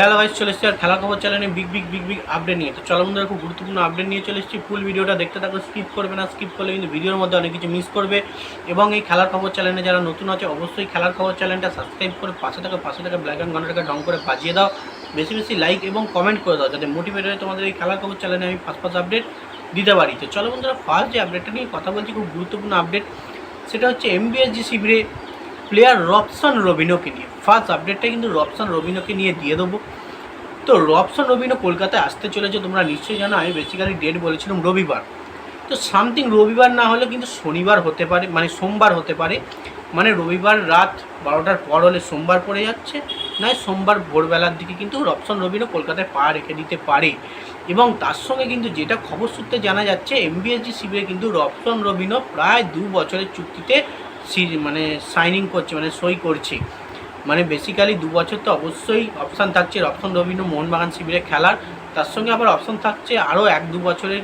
Hello guys চলে এসেছি, আর খেলা খবর চ্যানেলে big big big big update নিয়ে। তো চলো বন্ধুরা, খুব গুরুত্বপূর্ণ আপডেট নিয়ে চলে এসেছি। ফুল ভিডিওটা দেখতে থাকো স্কিপ করবে না স্কিপ করলে কিন্তু ভিডিওর মধ্যে অনেক কিছু মিস করবে। এবং এই খেলার খবর চ্যানেলে যারা নতুন আছে, অবশ্যই খেলার খবর চ্যানেলটা সাবস্ক্রাইব করে পাশে থাকা পাশে থাকা ব্ল্যাক অ্যান্ড ঘন্টাটাকে ডং করে বাজিয়ে দাও। বেশি বেশি লাইক এবং কমেন্ট করে দাও, যাতে মোটিভেট হয়ে তোমাদের এই খেলার খবর চ্যানেলে আমি ফার্স্ট ফার্স্ট আপডেট দিতে পারি। তো চলো বন্ধুরা ফার্স্ট যে আপডেটটা নিয়ে কথা বলছি, খুব গুরুত্বপূর্ণ আপডেট সেটা হচ্ছে এমবিএসজি শিবিরে প্লেয়ার রবসন রবিনোকে নিয়ে। ফার্স্ট আপডেটটা কিন্তু রবসন রবিনোকে নিয়ে দিয়ে দেবো। তো রবসন রবিনো কলকাতায় আসতে চলেছে তোমরা নিশ্চয়ই জানো, আমি বেসিক্যালি ডেট বলেছিলাম রবিবার। তো সামথিং রবিবার না হলে কিন্তু শনিবার হতে পারে মানে সোমবার হতে পারে। মানে রবিবার রাত বারোটার পর হলে সোমবার পড়ে যাচ্ছে, নয় সোমবার ভোরবেলার দিকে কিন্তু রবসন রবিনো কলকাতায় পা রেখে দিতে পারে। এবং তার সঙ্গে কিন্তু যেটা খবর সূত্রে জানা যাচ্ছে এমবিএসজি শিবিরে কিন্তু রবসন রবিনো প্রায় দু বছরের চুক্তিতে মানে সাইনিং করছে মানে সই করছে। মানে বেসিক্যালি দু বছর তো অবশ্যই অপশান থাকছে। রপসন রবীন্দ্র মোহনবাগান শিবিরে খেলার। তার সঙ্গে আবার অপশান থাকছে আরও এক দু বছরের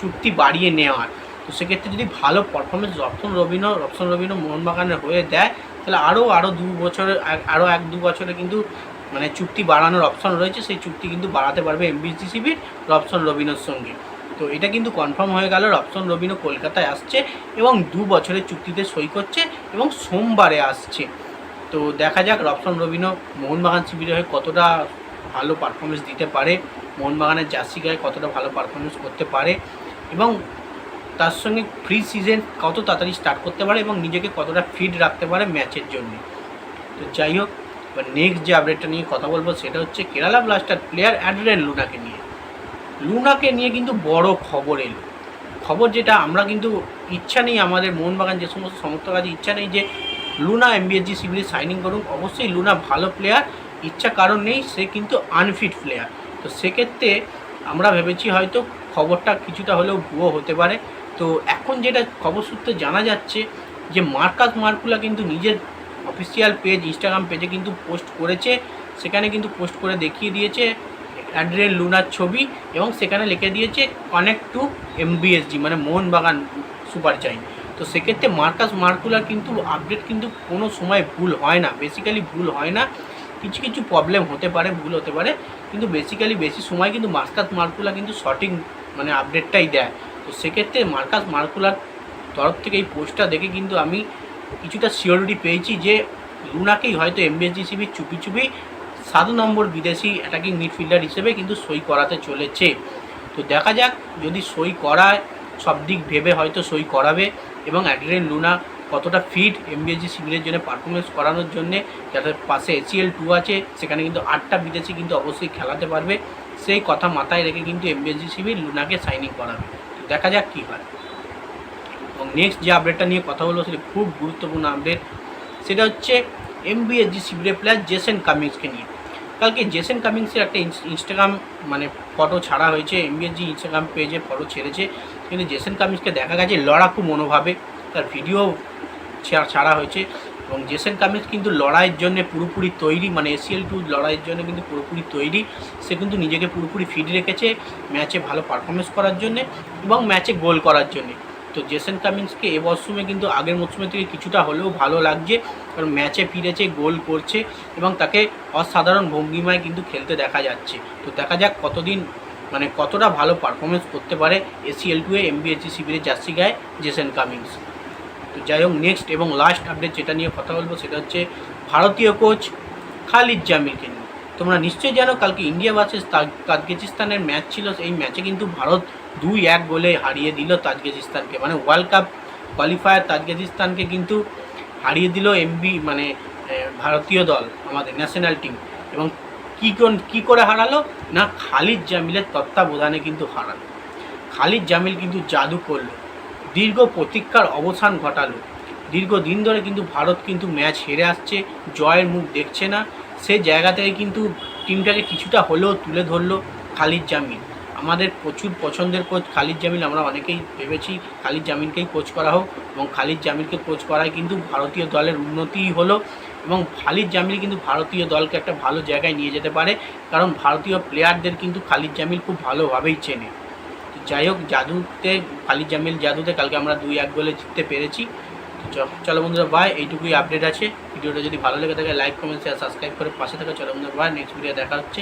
চুক্তি বাড়িয়ে নেওয়ার। তো সেক্ষেত্রে যদি ভালো পারফরমেন্স রপসন রবীন্দ্র রপসন রবীন্দ্র মোহনবাগানের হয়ে দেয়, তাহলে আরও আরও দু বছরের আরও এক দু বছরে কিন্তু মানে চুক্তি বাড়ানোর অপশন রয়েছে। সেই চুক্তি কিন্তু বাড়াতে পারবে এমবিসি শিবির রপসন রবীন্দ্রর সঙ্গে। তো এটা কিন্তু কনফার্ম হয়ে গেল, রপসন রবীন্দ্র কলকাতায় আসছে এবং দু বছরের চুক্তিতে সই করছে এবং সোমবারে আসছে। তো দেখা যাক রপসন রবিনো মোহনবাগান শিবিরে হয়ে কতটা ভালো পারফরমেন্স দিতে পারে, মোহনবাগানের জার্সি গায়ে কতটা ভালো পারফরমেন্স করতে পারে এবং তার সঙ্গে ফ্রি সিজন কত তাড়াতাড়ি স্টার্ট করতে পারে এবং নিজেকে কতটা ফিট রাখতে পারে ম্যাচের জন্য। তো যাই হোক নেক্সট যে আপডেটটা নিয়ে কথা বলব সেটা হচ্ছে কেরালা ব্লাস্টার প্লেয়ার অ্যাড্রেন লুনাকে নিয়ে। লুনাকে নিয়ে কিন্তু বড় খবর এলো। খবর যেটা আমরা কিন্তু ইচ্ছা নেই, আমাদের মোহনবাগান যে সমস্ত সমর্থক আছে, ইচ্ছা নেই যে লুনা এমবিএসজি শিবিরে সাইনিং করুক। অবশ্যই লুনা ভালো প্লেয়ার ইচ্ছা কারণ নেই, সে কিন্তু আনফিট প্লেয়ার তো সেক্ষেত্রে আমরা ভেবেছি হয়তো খবরটা কিছুটা হলেও ভুয়ো হতে পারে। তো এখন যেটা খবর সূত্রে জানা যাচ্ছে যে মার্কাস মার্কুলা কিন্তু নিজের অফিসিয়াল পেজ ইনস্টাগ্রাম পেজে কিন্তু পোস্ট করেছে। সেখানে কিন্তু পোস্ট করে দেখিয়ে দিয়েছে। অ্যাড্রিয়ান লুনার ছবি এবং সেখানে লিখে দিয়েছে কানেক্ট টু এমবিএসজি মানে মোহনবাগান সুপার চাইন তো সেক্ষেত্রে মার্কাস মার্কুলার কিন্তু আপডেট কিন্তু কোনো সময় ভুল হয় না বেসিক্যালি ভুল হয় না। কিছু কিছু প্রবলেম হতে পারে, ভুল হতে পারে, কিন্তু বেসিক্যালি বেশি সময় কিন্তু মার্কাস মার্কুলা কিন্তু সঠিক মানে আপডেটটাই দেয়। তো সেক্ষেত্রে মার্কাস মার্কুলার তরফ থেকে এই পোস্টটা দেখে কিন্তু আমি কিছুটা সিওরিটি পেয়েছি যে লুনাকেই হয়তো এমবিএসজি শিবির চুপি চুপি সাত নম্বর বিদেশি অ্যাটাকিং মিডফিল্ডার হিসেবে কিন্তু সই করাতে চলেছে। তো দেখা যাক, যদি সই করায়, সব দিক ভেবে হয়তো সই করাবে এবং অ্যাড্রিয়ান লুনা কতটা ফিট এমবিএসজি শিবিরের জন্য পারফরমেন্স করানোর জন্যে যাদের পাশে এসিএল টু আছে, সেখানে কিন্তু আটটা বিদেশি কিন্তু অবশ্যই খেলাতে পারবে। সেই কথা মাথায় রেখে কিন্তু এমবিএসজি শিবির লুনাকে সাইনিং করাবে। তো দেখা যাক কী হয়। এবং নেক্সট যে আপডেটটা নিয়ে কথা বলব, সেটা খুব গুরুত্বপূর্ণ আপডেট সেটা হচ্ছে এমবিএসজি শিবিরের প্লেয়ার জেসেন কামিংসকে নিয়ে। কালকে জেসেন কামিংসের একটা ইনস্টাগ্রাম মানে ফটো ছাড়া হয়েছে এমবিএসজি ইনস্টাগ্রাম পেজে ফটো ছেড়েছে। কিন্তু জেসেন কামিংসকে দেখা গেছে লড়াকু মনোভাবে। তার ভিডিও ছাড়া হয়েছে। এবং জেসেন কামিংস কিন্তু লড়াইয়ের জন্য পুরোপুরি তৈরি মানে এসিএল টু লড়াইয়ের জন্য কিন্তু পুরোপুরি তৈরি। সে কিন্তু নিজেকে পুরোপুরি ফিট রেখেছে ম্যাচে ভালো পারফরমেন্স করার জন্যে এবং ম্যাচে গোল করার জন্যে। তো জেসেন কামিন্সকে এ মরশুমে কিন্তু আগের মরশুমের থেকে কিছুটা হলেও ভালো লাগছে। কারণ ম্যাচে ফিরেছে, গোল করছে এবং তাকে অসাধারণ ভঙ্গিমায় কিন্তু খেলতে দেখা যাচ্ছে। তো দেখা যাক কতদিন মানে কতটা ভালো পারফরমেন্স করতে পারে এসিএল টু এ এমবিএসজি শিবিরের জার্সি গায়ে জেসেন কামিংস তো যাই হোক নেক্সট এবং লাস্ট আপডেট যেটা নিয়ে কথা বলব সেটা হচ্ছে ভারতীয় কোচ খালিদ জামিলকে নিয়ে। তোমরা নিশ্চয়ই জানো, কালকে ইন্ডিয়া ভার্সেস তাজকিস্তানের ম্যাচ ছিল। এই ম্যাচে কিন্তু ভারত দুই এক গোলে হারিয়ে দিল তাজকিস্তানকে। মানে ওয়ার্ল্ড কাপ কোয়ালিফায়ার তাজকিস্তানকে কিন্তু হারিয়ে দিল এমবি মানে ভারতীয় দল, আমাদের ন্যাশনাল টিম এবং কী কোন- কী করে হারালো? না, খালিদ জামিলের তত্ত্বাবধানে কিন্তু হারালো। খালিদ জামিল কিন্তু জাদু করল। দীর্ঘ প্রতীক্ষার অবসান ঘটালো। দীর্ঘদিন ধরে কিন্তু ভারত কিন্তু ম্যাচ হেরে আসছে, জয়ের মুখ দেখছে না। সে জায়গা থেকে কিন্তু টিমটাকে কিছুটা হলেও তুলে ধরলো খালিদ জামিল। আমাদের প্রচুর পছন্দের কোচ খালিদ জামিল, আমরা অনেকেই ভেবেছি খালিদ জামিলকেই কোচ করা হোক এবং খালিদ জামিলকে কোচ করায় কিন্তু ভারতীয় দলের উন্নতিই হলো এবং খালিদ জামিল কিন্তু ভারতীয় দলকে একটা ভালো জায়গায় নিয়ে যেতে পারে। কারণ ভারতীয় প্লেয়ারদের কিন্তু খালিদ জামিল খুব ভালোভাবেই চেনে। যাই হোক, জাদুতে, খালিদ জামিল জাদুতে কালকে আমরা দুই এক গোলে জিততে পেরেছি। চলো বন্ধুরা বাই এইটুকুই আপডেট আছে। ভিডিওটা যদি ভালো লেগে থাকে লাইক কমেন্ট শেয়ার সাবস্ক্রাইব করে পাশে থাকা। চলো বন্ধুরা নেক্সট ভিডিও দেখা হচ্ছে।